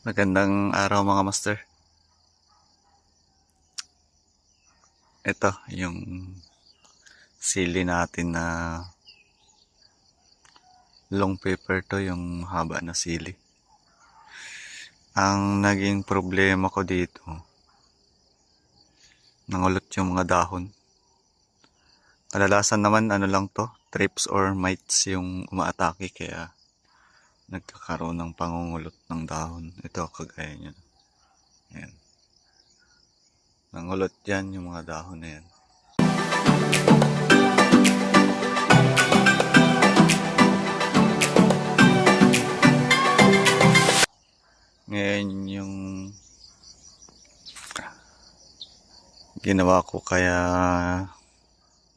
Magandang araw mga master. Ito, yung sili natin na long paper to, yung haba na sili. Ang naging problema ko dito, nangulot yung mga dahon. Kadalasan naman ano lang to, trips or mites yung umaatake kaya nagkakaroon ng pangungulot ng dahon. Ito, kagaya niya. Ayan. Nangulot yan yung mga dahon na yan. Ngayon yung ginawa ko kaya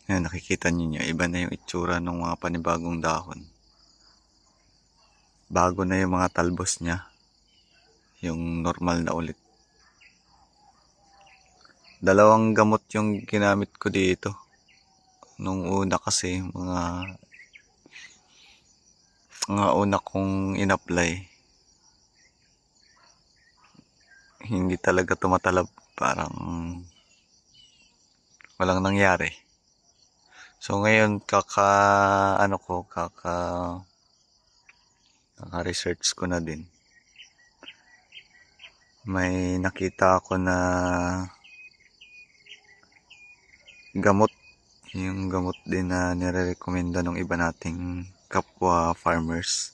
Ayan, nakikita niyo iba na yung itsura ng mga panibagong dahon bago na yung mga talbos niya. Yung normal na ulit. Dalawang gamot yung ginamit ko dito. Nung una kasi, mga mga una kong in-apply. Hindi talaga tumatalab. Parang walang nangyari. So ngayon, kaka, ano ko, kaka, Naka-research ko na din. May nakita ako na gamot. Yung gamot din na nire-recommenda ng iba nating kapwa farmers.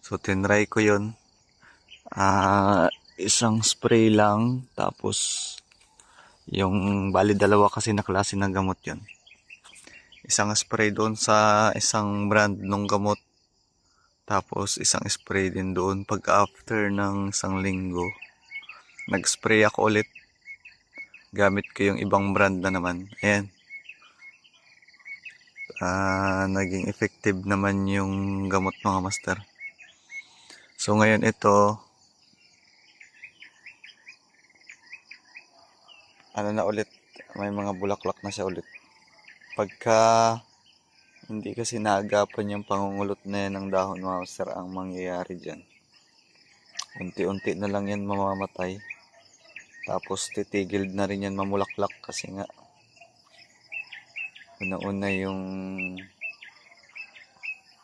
So, tinry ko yun. Ah, isang spray lang. Tapos, yung bali dalawa kasi na klase ng gamot yun. Isang spray doon sa isang brand ng gamot tapos isang spray din doon pag after ng isang linggo. Nag-spray ako ulit. Gamit ko yung ibang brand na naman. Ayan. Ah, naging effective naman yung gamot mga master. So ngayon ito ano na ulit may mga bulaklak na siya ulit. Pagka hindi kasi naagapan yung pangungulot na yan ng dahon mga master ang mangyayari dyan. Unti-unti na lang yan mamamatay. Tapos titigil na rin yan mamulaklak kasi nga una-una yung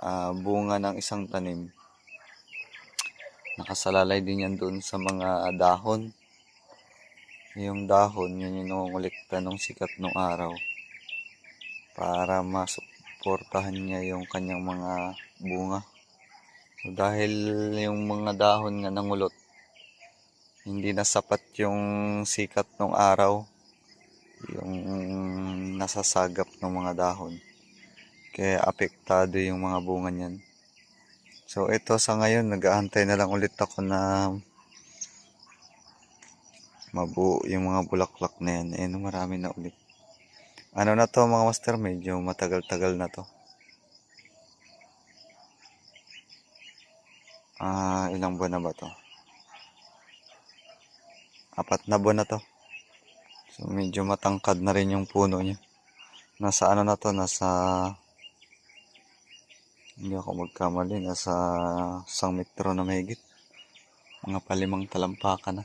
ah, bunga ng isang tanim. Nakasalalay din yan doon sa mga dahon. Yung dahon, yun yung nangungulikta ng sikat ng araw para masuk suportahan niya yung kanyang mga bunga. So, dahil yung mga dahon nga nangulot, hindi na sapat yung sikat ng araw, yung nasasagap ng mga dahon. Kaya apektado yung mga bunga niyan. So ito sa ngayon, nag-aantay na lang ulit ako na mabuo yung mga bulaklak na yan. Ayun, marami na ulit. Ano na to mga master, medyo matagal-tagal na to. Ah, ilang buwan na ba to? Apat na buwan na to. So medyo matangkad na rin yung puno niya. Nasa ano na to, nasa hindi ako magkamali, nasa isang metro na mahigit. Mga palimang talampakan na.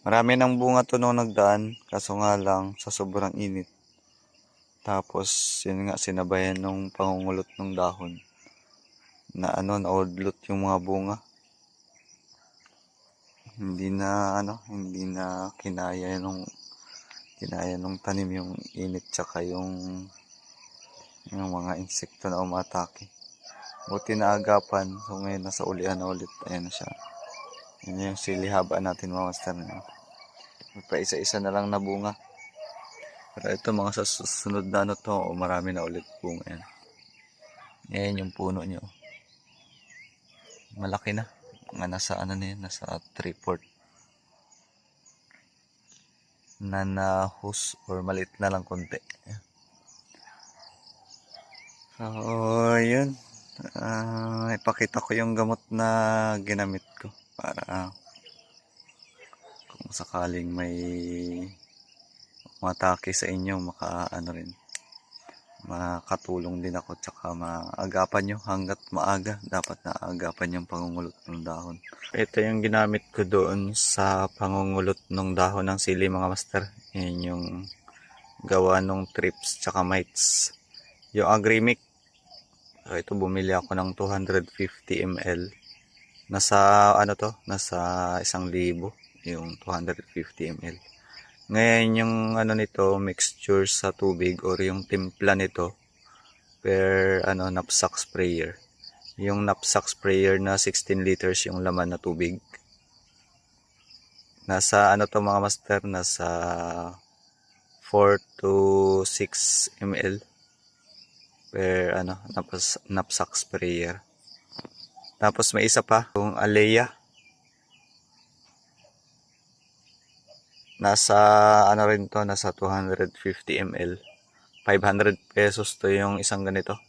Marami ng bunga to nung nagdaan, kaso nga lang sa sobrang init. Tapos, yun nga, sinabayan nung pangungulot ng dahon. Na ano, naudlot yung mga bunga. Hindi na, ano, hindi na kinaya nung, kinaya nung tanim yung init tsaka yung, yung mga insekto na umatake. Buti na agapan, so ngayon nasa ulian na ulit, ayan na siya. Yun yung silihabaan natin mga master na. Pa isa-isa na lang na bunga. Pero ito mga sa susunod na ano to, oh, marami na ulit bunga yan. Ayan yung puno nyo. Malaki na. Mga nasa ano na yan, nasa 3-4. Na nahus or maliit na lang konti. So, yun. Ah, ipakita ko yung gamot na ginamit ko para kung sakaling may matake sa inyo maka ano rin makatulong din ako tsaka maagapan nyo hanggat maaga dapat naagapan yung pangungulot ng dahon. Ito yung ginamit ko doon sa pangungulot ng dahon ng sili mga master. Yan yung gawa ng trips tsaka mites. Yung agrimic, so ito bumili ako ng 250 ml. Nasa ano to, nasa isang libo yung 250 ml. Ngayon yung ano nito, mixture sa tubig or yung timpla nito per ano knapsack sprayer. Yung knapsack sprayer na 16 liters yung laman na tubig. Nasa ano to mga master, nasa 4 to 6 ml per ano naps, knapsack sprayer. Tapos may isa pa, yung Alea. Nasa ano rin to, nasa 250 ml. 500 pesos to yung isang ganito.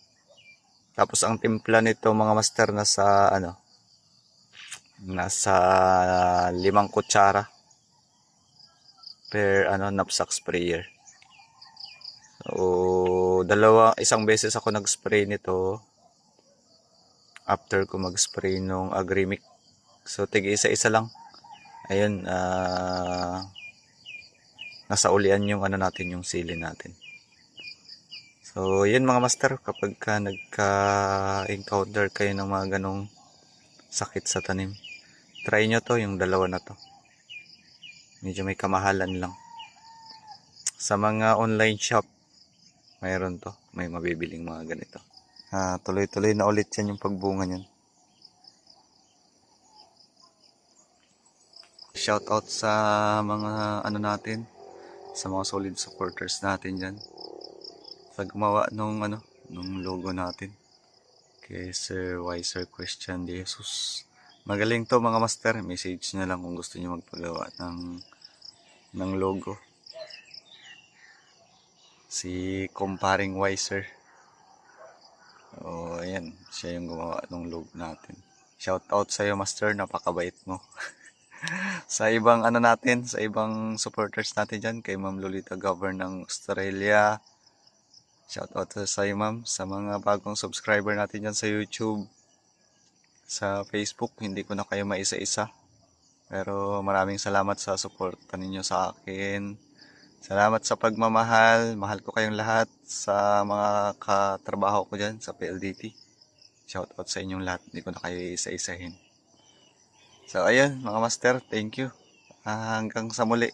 Tapos ang timpla nito mga master nasa ano nasa limang kutsara per ano knapsack sprayer. So dalawa isang beses ako nag-spray nito after ko mag-spray nung agrimic. So tig isa-isa lang. Ayun ah nasa ulian yung ano natin yung sili natin. So, yun mga master, kapag ka nagka-encounter kayo ng mga ganong sakit sa tanim, try nyo to, yung dalawa na to. Medyo may kamahalan lang. Sa mga online shop, mayroon to, may mabibiling mga ganito. Ah, tuloy-tuloy na ulit yan yung pagbunga niyan. Shout out sa mga ano natin, sa mga solid supporters natin dyan. Sa gumawa nung ano nung logo natin. Kay Sir Wiser Question de Jesus. Magaling to mga master. Message na lang kung gusto niyo magpagawa ng ng logo. Si Comparing Wiser ayan siya yung gumawa ng logo natin shout out sa iyo master napakabait mo sa ibang ano natin, sa ibang supporters natin dyan, kay Ma'am Lolita Govern ng Australia. Shout out sa iyo ma'am, sa mga bagong subscriber natin dyan sa YouTube, sa Facebook, hindi ko na kayo maisa-isa. Pero maraming salamat sa support ninyo sa akin. Salamat sa pagmamahal, mahal ko kayong lahat sa mga katrabaho ko dyan sa PLDT. Shout out sa inyong lahat, hindi ko na kayo isa-isahin. So, ayun, mga master, thank you. Ah, hanggang sa muli.